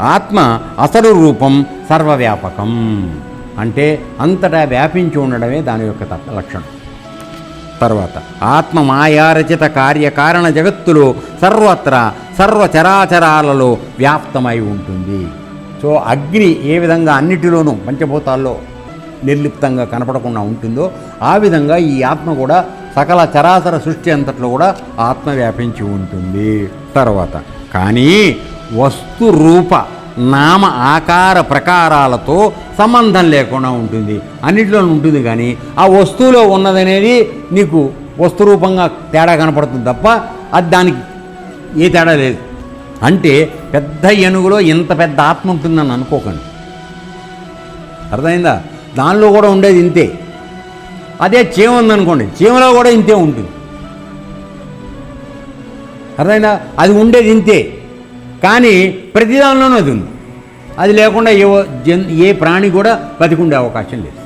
ఆత్మ అసలు రూపం సర్వవ్యాపకం అంటే అంతటా వ్యాపించి ఉండడమే దాని యొక్క లక్షణం. తర్వాత ఆత్మ మాయారచిత కార్యకారణ జగత్తులో సర్వత్రా సర్వ చరాచరాలలో వ్యాప్తమై ఉంటుంది. సో అగ్ని ఏ విధంగా అన్నిటిలోనూ పంచభూతాల్లో నిర్లిప్తంగా కనపడకుండా ఉంటుందో ఆ విధంగా ఈ ఆత్మ కూడా సకల చరాచర సృష్టి అంతట్లో కూడా ఆత్మ వ్యాపించి ఉంటుంది. తర్వాత కానీ వస్తు రూప నామ ఆకార ప్రకారాలతో సంబంధం లేకుండా ఉంటుంది. అన్నిటిలో ఉంటుంది కానీ ఆ వస్తువులో ఉన్నదనేది నీకు వస్తురూపంగా తేడా కనపడుతుంది తప్ప అది దానికి ఏ తేడా లేదు. అంటే పెద్ద ఏనుగులో ఇంత పెద్ద ఆత్మ ఉంటుందని అనుకోకండి. అర్థమైందా? దానిలో కూడా ఉండేది ఇంతే. అదే చీమ ఉందనుకోండి చీమలో కూడా ఇంతే ఉంటుంది. అర్థమైందా? అది ఉండేది ఇంతే. కానీ ప్రతిదానిలోనూ అది ఉంది. అది లేకుండా ఏ జన్ ఏ ప్రాణి కూడా బతికుండే అవకాశం లేదు.